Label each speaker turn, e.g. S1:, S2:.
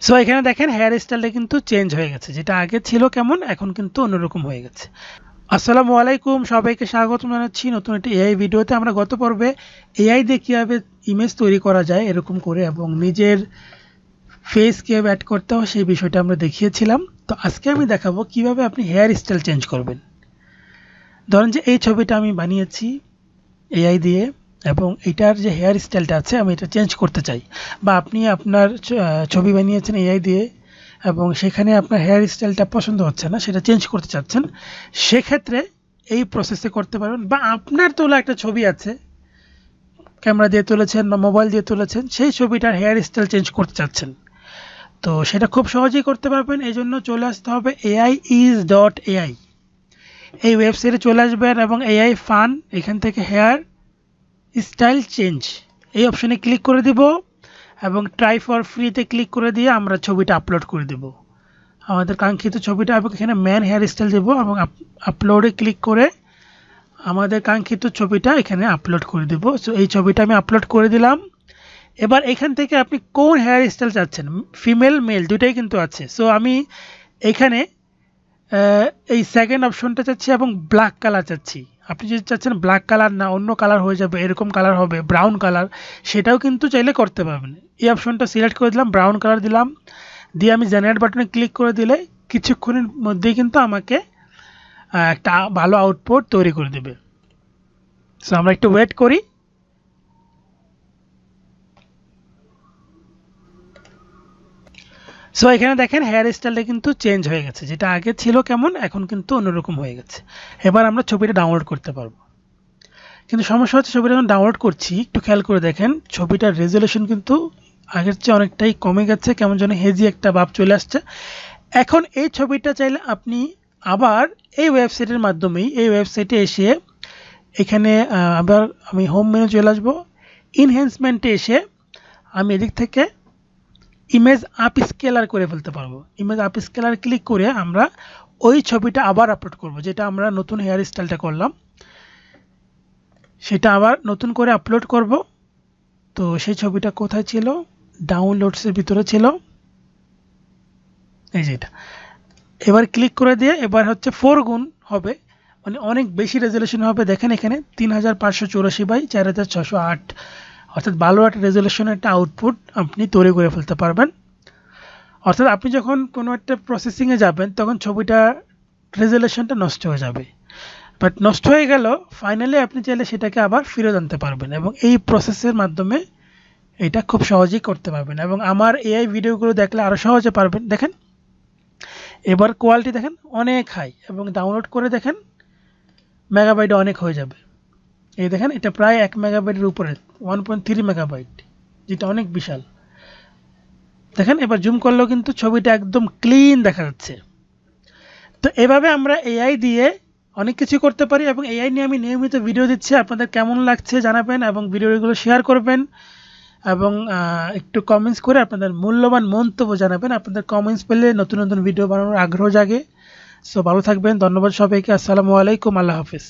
S1: So এখানে দেখেন hair স্টাইলটা কিন্তু চেঞ্জ হয়ে গেছে। যেটা আগে ছিল কেমন, এখন কিন্তু অন্যরকম হয়ে গেছে। আসসালামু আলাইকুম, সবাইকে স্বাগত জানাচ্ছি নতুন একটি এআই ভিডিওতে। আমরা গত পর্বে এআই দিয়ে কীভাবে ইমেজ তৈরি করা যায় এরকম করে এবং নিজের ফেস কীভাবে অ্যাড করতে হয় সেই বিষয়টা আমরা দেখিয়েছিলাম। তো আজকে আমি দেখাবো কীভাবে আপনি হেয়ার স্টাইল চেঞ্জ করবেন। ধরেন যে এই ছবিটা আমি বানিয়েছি এআই দিয়ে। এবং এটার যে হেয়ার স্টাইলটা আছে, আমি এটা চেঞ্জ করতে চাই। বা আপনি আপনার ছবি বানিয়েছেন এআই দিয়ে, এবং সেখানে আপনার হেয়ার স্টাইলটা পছন্দ হচ্ছে না, সেটা চেঞ্জ করতে চাচ্ছেন, সেক্ষেত্রে এই প্রসেসে করতে পারবেন বা আপনার তোলা একটা ছবি আছে, ক্যামেরা দিয়ে তুলেছেন বা মোবাইল দিয়ে তুলেছেন, সেই ছবিটার হেয়ার স্টাইল চেঞ্জ করতে চাচ্ছেন। তো সেটা খুব সহজেই করতে পারবেন এই জন্য চলে আসতে হবে এআই ইজ ডট এআই এই ওয়েবসাইটে চলে আসবেন এবং এআই ফান এখান থেকে হেয়ার স্টাইল চেঞ্জ। এই অপশানে ক্লিক করে দিব এবং ট্রাই ফর ফ্রিতে ক্লিক করে দিয়ে আমরা ছবিটা আপলোড করে দেব। আমাদের কাঙ্ক্ষিত ছবিটা এবং এখানে ম্যান হেয়ার স্টাইল দেবো এবং আপলোডে ক্লিক করে আমাদের কাঙ্ক্ষিত ছবিটা এখানে আপলোড করে দেব। সো এই ছবিটা আমি আপলোড করে দিলাম। এবার এখান থেকে আপনি কোন হেয়ার স্টাইল চাচ্ছেন? ফিমেল মেল দুটাই কিন্তু আছে। সো আমি এখানে এই সেকেন্ড অপশনটা চাচ্ছি এবং ব্ল্যাক কালার চাচ্ছি। আপনি যদি চাচ্ছেন ব্ল্যাক কালার না, অন্য কালার হয়ে যাবে, এরকম কালার হবে ব্রাউন কালার সেটাও কিন্তু চাইলে করতে পারবেন। এই অপশনটা সিলেক্ট করে দিলাম ব্রাউন কালার দিলাম। দিয়ে আমি জেনারেট বাটনে ক্লিক করে দিলে কিছুক্ষণের মধ্যেই কিন্তু আমাকে একটা ভালো আউটপুট তৈরি করে দেবে। সো আমরা একটু ওয়েট করি। সো এখানে দেখেন হেয়ার স্টাইলটা কিন্তু চেঞ্জ হয়ে গেছে। যেটা আগে ছিল কেমন, এখন কিন্তু অন্যরকম হয়ে গেছে। এবার আমরা ছবিটা ডাউনলোড করতে পারব। কিন্তু সমস্যা হচ্ছে ছবিটা যখন ডাউনলোড করছি, একটু খেয়াল করে দেখেন, ছবিটার রেজলিউশন কিন্তু আগের চেয়ে অনেকটাই কমে গেছে, কেমন যেন হেজি একটা ভাব চলে আসছে। এখন এই ছবিটা চাইলে আপনি আবার এই ওয়েবসাইটের মাধ্যমেই, এই ওয়েবসাইটে এসে এখানে আবার আমি হোম মেনু চলে আসব। ইনহ্যান্সমেন্টে এসে আমি এদিক থেকে ইমেজ আপ স্কেলার করে ফেলতে পারব। ইমেজ আপ স্কেলার ক্লিক করে আমরা ওই ছবিটা আবার আপলোড করব, যেটা আমরা নতুন হেয়ার স্টাইলটা করলাম। সেটা আবার নতুন করে আপলোড করব। তো সেই ছবিটা কোথায় ছিল? ডাউনলোডসের ভিতরে ছিল। এই যে এটা। এবার ক্লিক করে দিয়ে এবার হচ্ছে ফোর গুণ হবে। মানে অনেক বেশি রেজলিউশন হবে। দেখেন এখানে তিন হাজার পাঁচশো চৌরাশি বাই চার হাজার ছশো আট। অর্থাৎ ভালো একটা রেজলিউশনের একটা আউটপুট আপনি তৈরি করে ফেলতে পারবেন। অর্থাৎ আপনি যখন কোনো একটা প্রসেসিংয়ে যাবেন, তখন ছবিটা রেজলিউশনটা নষ্ট হয়ে যাবে। বাট নষ্ট হয়ে গেল ফাইনালি আপনি চাইলে সেটাকে আবার ফিরে আনতে পারবেন এবং এই প্রসেসের মাধ্যমে এটা খুব সহজেই করতে পারবেন এবং আমার এআই ভিডিওগুলো দেখলে আরও সহজে পারবেন। দেখেন, এবার কোয়ালিটি দেখেন অনেক হাই এবং ডাউনলোড করে দেখেন মেগাবাইট অনেক হয়ে যাবে। এই দেখেন, এটা প্রায় এক মেগাবাইটের উপরে। ওয়ান পয়েন্ট থ্রি মেগাবাইট যেটা অনেক বিশাল। দেখেন, এবার জুম করলেও কিন্তু ছবিটা একদম ক্লিন দেখা যাচ্ছে। তো এভাবে আমরা এআই দিয়ে অনেক কিছু করতে পারি এবং এআই নিয়ে আমি নিয়মিত ভিডিও দিচ্ছি। আপনাদের কেমন লাগছে জানাবেন এবং ভিডিওগুলো শেয়ার করবেন এবং একটু কমেন্টস করে আপনাদের মূল্যবান মন্তব্য জানাবেন। আপনাদের কমেন্টস পেলে নতুন নতুন ভিডিও বানানোর আগ্রহ জাগে। সো ভালো থাকবেন। ধন্যবাদ সবাইকে। আসসালামু আলাইকুম। আল্লাহ হাফিজ।